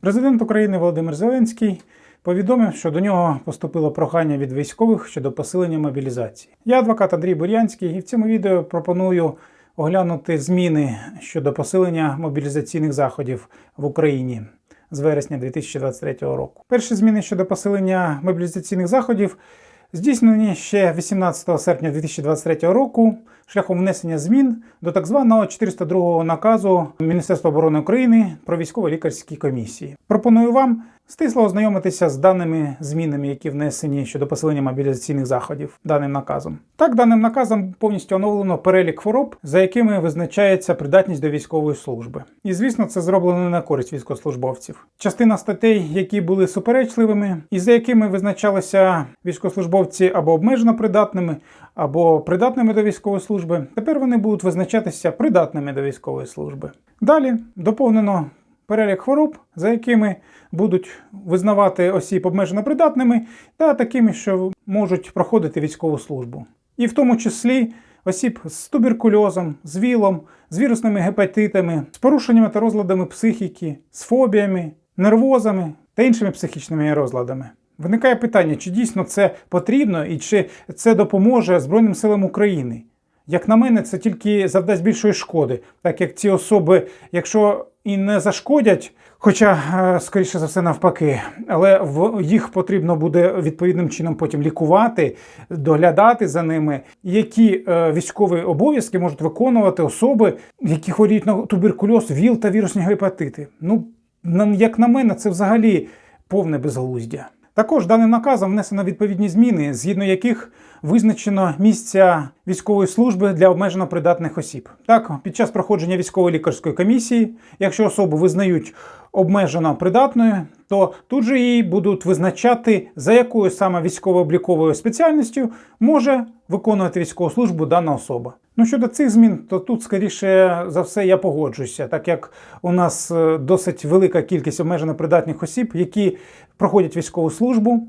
Президент України Володимир Зеленський повідомив, що до нього поступило прохання від військових щодо посилення мобілізації. Я адвокат Андрій Бурянський, і в цьому відео пропоную оглянути зміни щодо посилення мобілізаційних заходів в Україні з вересня 2023 року. Перші зміни щодо посилення мобілізаційних заходів здійснені ще 18 серпня 2023 року шляхом внесення змін до так званого 402 наказу Міністерства оборони України про військово-лікарські комісії. Пропоную вам стисло ознайомитися з даними змінами, які внесені щодо посилення мобілізаційних заходів даним наказом. Так, даним наказом повністю оновлено перелік хвороб, за якими визначається придатність до військової служби. І звісно, це зроблено не на користь військовослужбовців. Частина статей, які були суперечливими, і за якими визначалися військовослужбовці або обмежено придатними, або придатними до військової служби, тепер вони будуть визначатися придатними до військової служби. Далі доповнено перелік хвороб, за якими будуть визнавати осіб обмежено придатними та такими, що можуть проходити військову службу. І в тому числі осіб з туберкульозом, з вілом, з вірусними гепатитами, з порушеннями та розладами психіки, з фобіями, нервозами та іншими психічними розладами. Виникає питання, чи дійсно це потрібно і чи це допоможе Збройним силам України. Як на мене, це тільки завдасть більшої шкоди, так як ці особи, якщо і не зашкодять, хоча, е, скоріше за все, навпаки, але в їх потрібно буде відповідним чином потім лікувати, доглядати за ними, які е, військові обов'язки можуть виконувати особи, які хворіють на туберкульоз, ВІЛ та вірусні гепатити. Ну, як на мене, це взагалі повне безглуздя. Також даним наказом внесено відповідні зміни, згідно яких визначено місця військової служби для обмежено придатних осіб. Так, під час проходження військової лікарської комісії, якщо особу визнають обмежено придатною, то тут же її будуть визначати, за якою саме військово-обліковою спеціальністю може виконувати військову службу дана особа. Ну щодо цих змін, то тут скоріше за все я погоджуюся, так як у нас е, досить велика кількість обмежено придатних осіб, які проходять військову службу.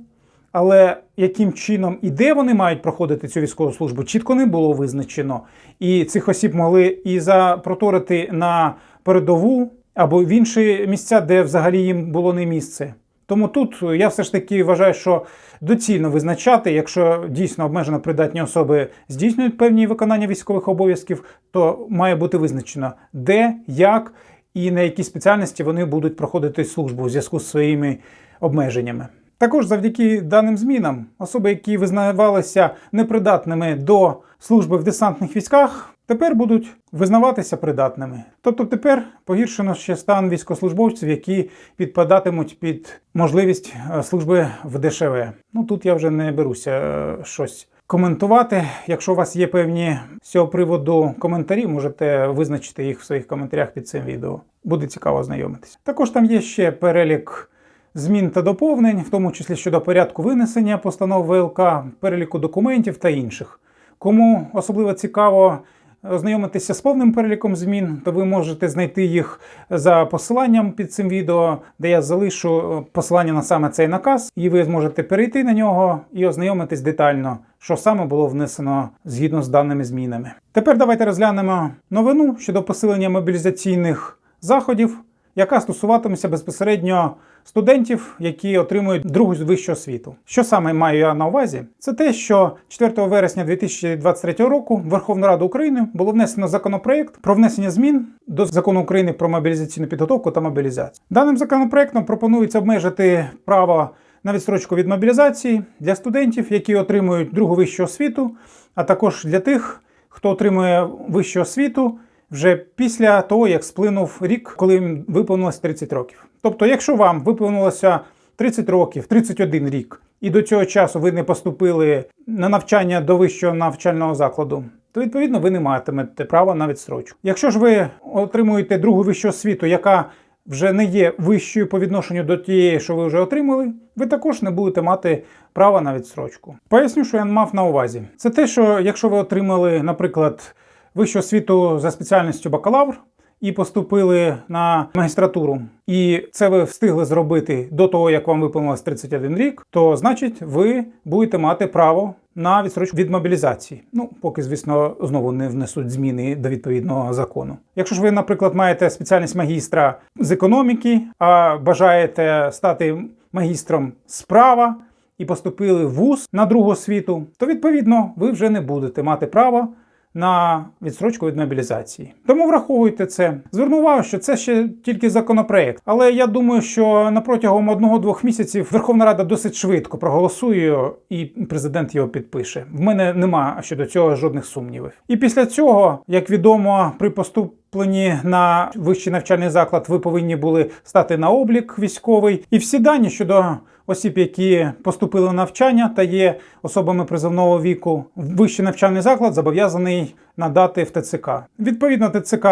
Але яким чином і де вони мають проходити цю військову службу, чітко не було визначено. І цих осіб могли і запроторити на передову або в інші місця, де взагалі їм було не місце. Тому тут я все ж таки вважаю, що доцільно визначати, якщо дійсно обмежено придатні особи здійснюють певні виконання військових обов'язків, то має бути визначено, де, як і на якій спеціальності вони будуть проходити службу у зв'язку з своїми обмеженнями. Також завдяки даним змінам особи, які визнавалися непридатними до служби в десантних військах, тепер будуть визнаватися придатними. Тобто тепер погіршено ще стан військовослужбовців, які підпадатимуть під можливість е, служби в ДШВ. Ну тут я вже не беруся е, щось коментувати. Якщо у вас є певні з цього приводу коментарі, можете визначити їх в своїх коментарях під цим відео. Буде цікаво ознайомитися. Також там є ще перелік змін та доповнень, в тому числі щодо порядку винесення постанов ВЛК, переліку документів та інших. Кому особливо цікаво ознайомитися з повним переліком змін, то ви можете знайти їх за посиланням під цим відео, де я залишу е, посилання на саме цей наказ, і ви зможете перейти на нього і ознайомитись детально, що саме було внесено згідно з даними змінами. Тепер давайте розглянемо новину щодо посилення мобілізаційних заходів яка стосуватиметься безпосередньо студентів, які отримують другу вищу освіту. Що саме маю я на увазі? Це те, що 4 вересня 2023 року в Верховну Раду України було внесено законопроект про внесення змін до закону України про мобілізаційну підготовку та мобілізацію. Даним законопроектом пропонується обмежити право на відстрочку від мобілізації для студентів, які отримують другу вищу освіту, а також для тих, хто отримує вищу освіту вже після того, як сплинув рік, коли їм виповнилось 30 років. Тобто, якщо вам виповнилося 30 років, 31 рік, і до цього часу ви не поступили на навчання до вищого навчального закладу, то відповідно ви не матимете права на відстрочку. Якщо ж ви отримуєте другу вищу освіту, яка вже не є вищою по відношенню до тієї, що ви вже отримали, ви також не будете мати права на відстрочку. Поясню, що я мав на увазі. Це те, що якщо ви отримали, наприклад, вищу освіту за спеціальністю бакалавр, і поступили на магістратуру, і це ви встигли зробити до того, як вам виповнилось 31 рік, то значить ви будете мати право на відстрочку від мобілізації. Ну, поки, звісно, знову не внесуть зміни до відповідного закону. Якщо ж ви, наприклад, маєте спеціальність магістра з економіки, а бажаєте стати магістром з права і поступили в ВУЗ на другу освіту, то відповідно ви вже не будете мати права на відстрочку від мобілізації. Тому враховуйте це. Зверну увагу, що це ще тільки законопроект. Але я думаю, що на протягом одного-двох місяців Верховна Рада досить швидко проголосує і президент його підпише. В мене нема щодо цього жодних сумнівів. І після цього, як відомо, при поступленні на вищий навчальний заклад ви повинні були стати на облік військовий, і всі дані щодо осіб, які поступили в навчання та є особами призовного віку, вищий навчальний заклад зобов'язаний надати в ТЦК. Відповідно, ТЦК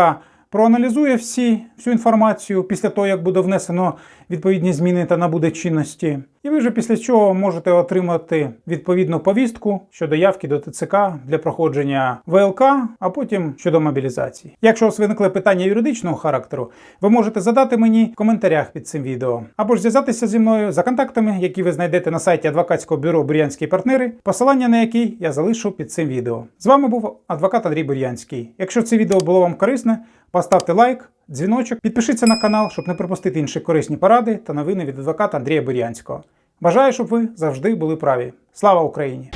проаналізує всі, всю інформацію після того, як буде внесено відповідні зміни та набуде чинності. І ви вже після цього можете отримати відповідну повістку щодо явки до ТЦК для проходження ВЛК, а потім щодо мобілізації. Якщо у вас виникли питання юридичного характеру, ви можете задати мені в коментарях під цим відео, або ж зв'язатися зі мною за контактами, які ви знайдете на сайті адвокатського бюро Бур'янські партнери, посилання на який я залишу під цим відео. З вами був адвокат Андрій Бур'янський. Якщо це відео було вам корисне, поставте лайк. Дзвіночок, підпишіться на канал, щоб не пропустити інші корисні поради та новини від адвоката Андрія Бур'янського. Бажаю, щоб ви завжди були праві. Слава Україні!